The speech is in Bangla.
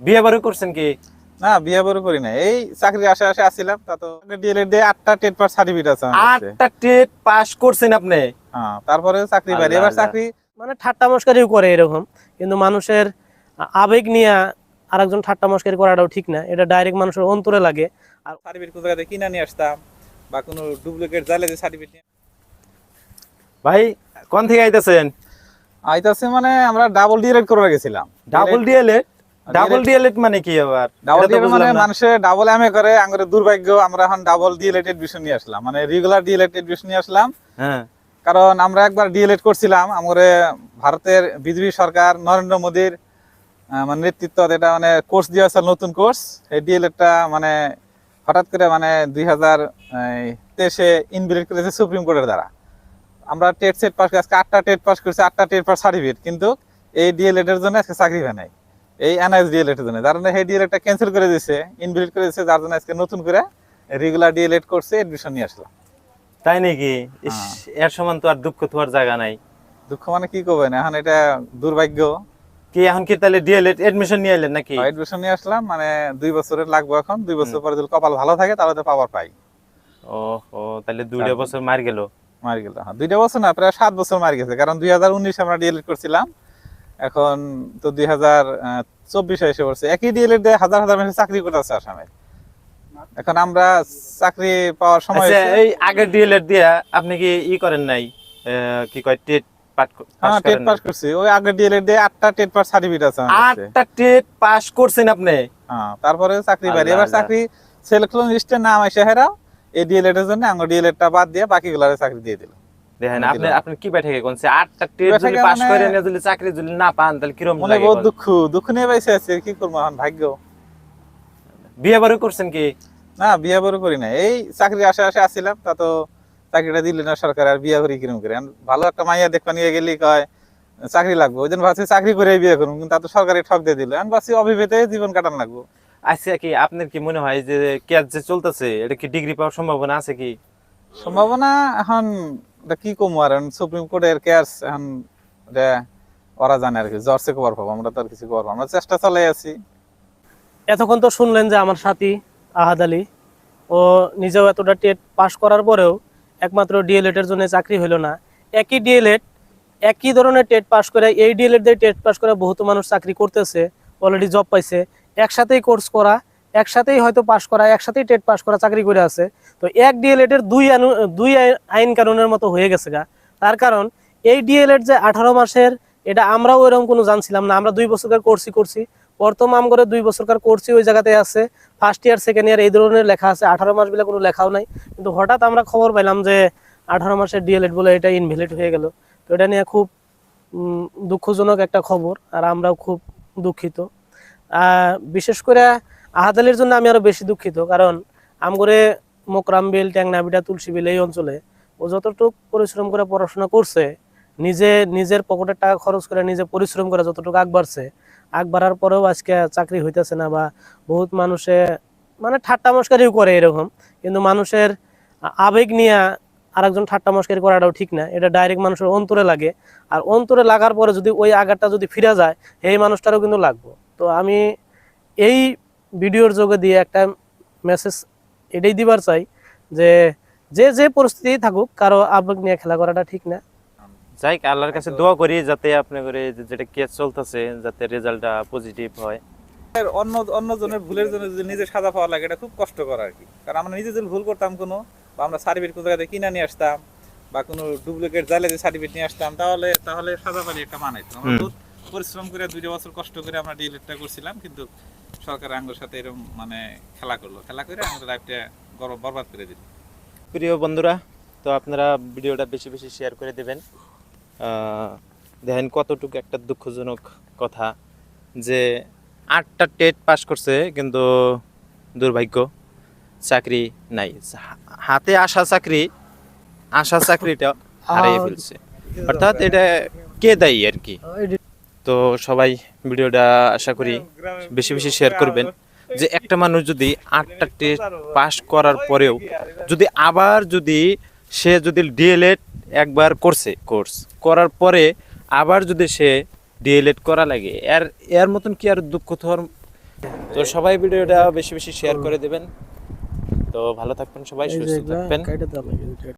বিয়ে বাড়ি করছেন কি? না বিয়ে বড় করি না এই চাকরি আশা আশা আসছিলাম তা তো ডিএলএড দিয়ে আটটা টেট পাস সার্টিফিকেট আছে আটটা টেট পাস করছেন আপনি? হ্যাঁ তারপরে চাকরি বাইরে এবার চাকরি মানে ঠাট্টা মস্কারিও করে এরকম কিন্তু মানুষের আবেগ নিয়ে আরেকজন ঠাট্টা মস্কারি করাটাও ঠিক না। এটা ডাইরেক্ট মানুষের অন্তরে লাগে। আর সার্টিফিকেট কোন জায়গাতে কিনে নিয়ে আসতাম? বা কোনো ডুপ্লিকেট জালে যে সার্টিফিকেট ভাই কোন থেকে আইতেছেন? আইতাছে মানে আমরা ডাবল ডিএলএড করে গেছিলাম। ডাবল ডিএলএড ডাবল ডিএলএড মানে কি আবার? ডাবল ডিএলএড মানে মানুষে ডাবল এমএ করে দুর্ভাগ্য আমরা এখন ডাবল ডিএলএড এডমিশন নিয়ে আসলাম। মানে রেগুলার ডিএলএড এডমিশন নিয়ে আসলাম। হ্যাঁ। কারণ আমরা একবার ডিএলএড করছিলাম আমাদের ভারতের বিজেপি সরকার নরেন্দ্র মোদীর মানে নেতৃত্ব এটা মানে কোর্স দিয়ে আসছে নতুন কোর্স এই ডিএলএডটা মানে হঠাৎ করে মানে দুই হাজার তেইশে ইনভিলেট করেছে সুপ্রিম কোর্টের দ্বারা। আমরা টেট সেট পাস আজকে আটটা টেট পাস করেছি আটটা টেট পাস সার্টিফিকেট কিন্তু এই ডিএলএড এর জন্য আজকে চাকরি হয় নাই। এই এনআইএস ডিএলএড এর জন্য। যার জন্য এই ডিএলএডটা ক্যান্সেল করে দিয়েছে ইনভিলেট করে দিয়েছে যার জন্য আজকে নতুন করে রেগুলার ডিএলএড করছে এডমিশন নিয়ে আসলাম তাই নাকি? হ্যাঁ। এর সমান তো আর দুঃখ তোমার জায়গা নাই। দুঃখ মানে কি করবেন এখন এটা দুর্ভাগ্য। কি এখন কি তাহলে ডিএলএড এডমিশন নিয়ে এলেন নাকি? এডমিশন নিয়ে আসলাম মানে দুই বছরের লাগবে এখন। দুই বছর পরে যদি কপাল ভালো থাকে তাহলে তো পাওয়ার পাই। ও ও তাহলে দুইটা বছর মার গেল। মারি গেল। হ্যাঁ দুইটা বছর না প্রায় সাত বছর মারি গেছে। কারণ দুই হাজার উনিশে আমরা ডিএলএড করছিলাম। এখন তো দুই হাজার চব্বিশে এসে পড়ছে। একই ডিএলএড দিয়ে হাজার হাজার মানুষ চাকরি করতেছে আসামে। এখন আমরা চাকরি পাওয়ার সময় আচ্ছা এই আগের ডিএলএড দিয়া আপনি কি ই করেন নাই? কি কয় টেট পাস হ্যাঁ টেট করেন পাস করছি। ওই আগের ডিএলএড দিয়ে আটটা টেট পাস সার্টিফিকেট আছে আটটা টেট পাস করছেন আপনি? হ্যাঁ তারপরে চাকরি বাইরে এবার চাকরি লিস্টে নাম এসে হেরাও। এই ডিএলএড এর জন্য ডিএলএড টা বাদ দিয়ে বাকিগুলারে চাকরি দিয়ে দিল। দেখেন আপনি আপনি কি আটটা টেট যদি পাস মানে- করে যদি চাকরি যদি না পান তাহলে কীরকম মনে লাগে বহুত দুঃখ দুঃখ নিয়ে আছে কি করব এখন ভাগ্য। বিয়ে করছেন কি? না বিয়ে করি না এই চাকরি আশা আশা আসছিলাম তা তো চাকরিটা দিল না সরকার আর বিয়ে করি কিরম করে? ভালো একটা মাইয়া দেখবা নিয়ে গেলি কয় চাকরি লাগবে। ওই দিন ভাবছি চাকরি করে বিয়ে করুন কিন্তু তা তো সরকারি ঠক দিয়ে দিল। এখন ভাবছি অভিভেতে জীবন কাটান লাগবো। আচ্ছা কি আপনার কি মনে হয় যে কেস যে চলতেছে এটা কি ডিগ্রি পাওয়ার সম্ভাবনা আছে কি? সম্ভাবনা এখন কি আর? সুপ্রিম কোর্টের কেস এখন ওরা জানে আর কি জর্সে কবার পাবো, আমরা কিছু করব আমরা চেষ্টা চালাই আছি। এতক্ষণ তো শুনলেন যে আমার সাথী আহাদ আলী, ও নিজেও এতটা টেট পাস করার পরেও একমাত্র ডিএলএড এর জন্য চাকরি হলো না। একই ডিএলএড একই ধরনের টেট পাস করে, এই ডিএলএড দিয়ে টেট পাস করে বহুত মানুষ চাকরি করতেছে অলরেডি জব পাইছে, একসাথেই কোর্স করা একসাথেই হয়তো পাস করা, একসাথেই টেট পাস করা, চাকরি করে আছে। তো এক ডিএলএড এর দুই দুই আই- আইন কানুনের মতো হয়ে গেছে গা। তার কারণ, এই ডিএলএড যে আঠারো মাসের, এটা আমরাও এরকম কোনো জানছিলাম না। আমরা দুই বছরকার করছি করছি। আম করে দুই বছরকার করছি ওই জায়গাতে আছে। ফার্স্ট ইয়ার সেকেন্ড ইয়ার এই ধরনের লেখা আছে। আঠারো মাস বলে কোনো লেখাও নাই। কিন্তু হঠাৎ আমরা খবর পাইলাম যে আঠারো মাসের ডিএলএড বলে এটা ইনভ্যালিড হয়ে গেল। তো এটা নিয়ে খুব দুঃখজনক একটা খবর। আর আমরাও খুব দুঃখিত। বিশেষ করে আহাদালির জন্য আমি আরও বেশি দুঃখিত, কারণ আমগরে মোকরামবিল ট্যাংনাবিটা তুলসীবিল এই অঞ্চলে ও যতটুকু পরিশ্রম করে পড়াশোনা করছে, নিজে, নিজের পকেটের টাকা খরচ করে নিজে পরিশ্রম করে যতটুকু আগ বাড়ছে, আগ বাড়ার পরেও আজকে চাকরি হইতেছে না বা বহুত মানুষে মানে ঠাট্টা মস্কারিও করে এরকম, কিন্তু মানুষের আবেগ নিয়ে আরেকজন ঠাট্টা মস্কারি করাটাও ঠিক না, এটা ডাইরেক্ট মানুষের অন্তরে লাগে, আর অন্তরে লাগার পরে যদি ওই আঘাতটা যদি ফিরে যায়, এই মানুষটারও কিন্তু লাগবো। তো আমি এই ভিডিওর যোগে দিয়ে একটা মেসেজ এটাই দিবার চাই যে যে যে পরিস্থিতি থাকুক কারও আবেগ নিয়ে খেলা করাটা ঠিক না। যাই আল্লাহর কাছে দোয়া করি যাতে আপনি করে যেটা কেস চলতেছে যাতে রেজাল্টটা পজিটিভ হয়। অন্য অন্য জনের ভুলের জন্য যদি নিজে সাজা পাওয়া লাগে এটা খুব কষ্টকর আর কি। কারণ আমরা নিজে যদি ভুল করতাম কোনো বা আমরা সার্টিফিকেট কোনো জায়গাতে কিনে নিয়ে আসতাম বা কোনো ডুপ্লিকেট জালে যে সার্টিফিকেট নিয়ে আসতাম তাহলে তাহলে সাজা পালি একটা মানাইতো আমরা পরিশ্রম করে দুইটা বছর কষ্ট করে আমরা ডিএলএডটা করছিলাম কিন্তু সরকার আঙ্গুর সাথে এরকম মানে খেলা করল। খেলা করে আমাদের লাইফটা গর্ব বরবাদ করে দিল। প্রিয় বন্ধুরা তো আপনারা ভিডিওটা বেশি বেশি শেয়ার করে দেবেন। দেখেন কতটুকু একটা দুঃখজনক কথা যে আটটা টেট পাস করছে কিন্তু দুর্ভাগ্য চাকরি নাই। হাতে আসা চাকরি আসা চাকরিটা হারিয়ে ফেলছে। অর্থাৎ এটা কে দায়ী আর কি? তো সবাই ভিডিওটা আশা করি বেশি বেশি শেয়ার করবেন। যে একটা মানুষ যদি আটটা টেস্ট পাস করার পরেও যদি আবার যদি সে যদি ডিএলএড একবার করছে কোর্স করার পরে আবার যদি সে ডিএলএড করা লাগে এর এর মতন কি আর দুঃখ তো সবাই ভিডিওটা বেশি বেশি শেয়ার করে দেবেন। তো ভালো থাকবেন সবাই সুস্থ থাকবেন।